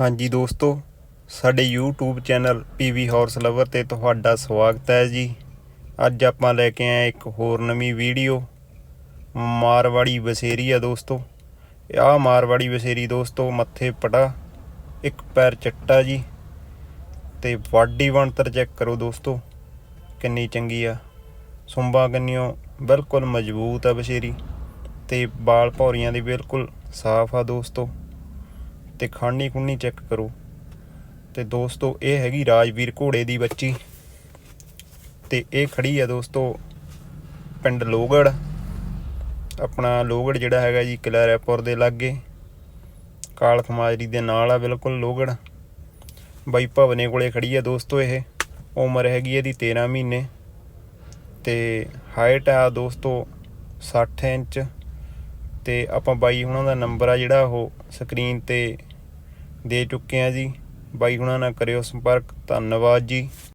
ਹਾਂਜੀ ਦੋਸਤੋ, ਸਾਡੇ YouTube channel PV horse lover ਤੇ ਤੁਹਾਡਾ ਸਵਾਗਤ ਹੈ ਜੀ। ਅੱਜ ਆਪਾਂ ਲੈ ਕੇ ਆਏ ਇੱਕ ਹੋਰ ਨਵੀਂ ਵੀਡੀਓ, ਮਾਰਵਾੜੀ ਬਸੇਰੀ ਆ ਦੋਸਤੋ। ਆਹ ਮਾਰਵਾੜੀ ਬਸੇਰੀ ਦੋਸਤੋ, ਮੱਥੇ ਪਟਾ, ਇੱਕ ਪੈਰ ਚੱਟਾ ਜੀ। ਤੇ ਵਾਢੀ ਬਣਤਰ ਚੈੱਕ ਕਰੋ ਦੋਸਤੋ, ਕਿੰਨੀ ਚੰਗੀ ਆ। ਸੁੰਬਾ ਕੰਨਿਓ ਬਿਲਕੁਲ ਮਜ਼ਬੂਤ ਆ ਬਸੇਰੀ ਤੇ ਬਾਲ ਭੌਰੀਆਂ ਦੀ ਬਿਲਕੁਲ ਸਾਫ਼ ਆ ਦੋਸਤੋ। ਤੇ ਖਾਣੀ ਖੁੰਨੀ ਚੈੱਕ ਕਰੋ। ਤੇ ਦੋਸਤੋ, ਇਹ ਹੈਗੀ ਰਾਜਵੀਰ ਘੋੜੇ ਦੀ ਬੱਚੀ। ਤੇ ਇਹ ਖੜੀ ਆ ਦੋਸਤੋ ਪਿੰਡ ਲੋਗੜ। ਆਪਣਾ ਲੋਗੜ ਜਿਹੜਾ ਹੈਗਾ ਜੀ ਕਲੈਰਾਪੁਰ ਦੇ ਲਾਗੇ। ਕਾਲ ਖਮਾਜਰੀ ਦੇ ਨਾਲ ਆ ਬਿਲਕੁਲ ਲੋਗੜ। ਬਾਈ ਭਵਨੇ ਕੋਲੇ ਖੜੀ ਆ ਦੋਸਤੋ ਇਹ। ਉਮਰ ਹੈਗੀ ਇਹਦੀ 13 ਮਹੀਨੇ। ਤੇ ਹਾਈਟ ਆ ਦੋਸਤੋ 60 ਇੰਚ। ਤੇ ਆਪਾਂ ਬਾਈ ਉਹਨਾਂ ਦਾ ਨੰਬਰ ਆ ਜਿਹੜਾ ਉਹ ਸਕਰੀਨ ਤੇ ਦੇ ਚੁੱਕੇ ਹਾਂ ਜੀ। ਬਾਈ ਹੁਣਾਂ ਨਾਲ ਕਰਿਓ ਸੰਪਰਕ। ਧੰਨਵਾਦ ਜੀ।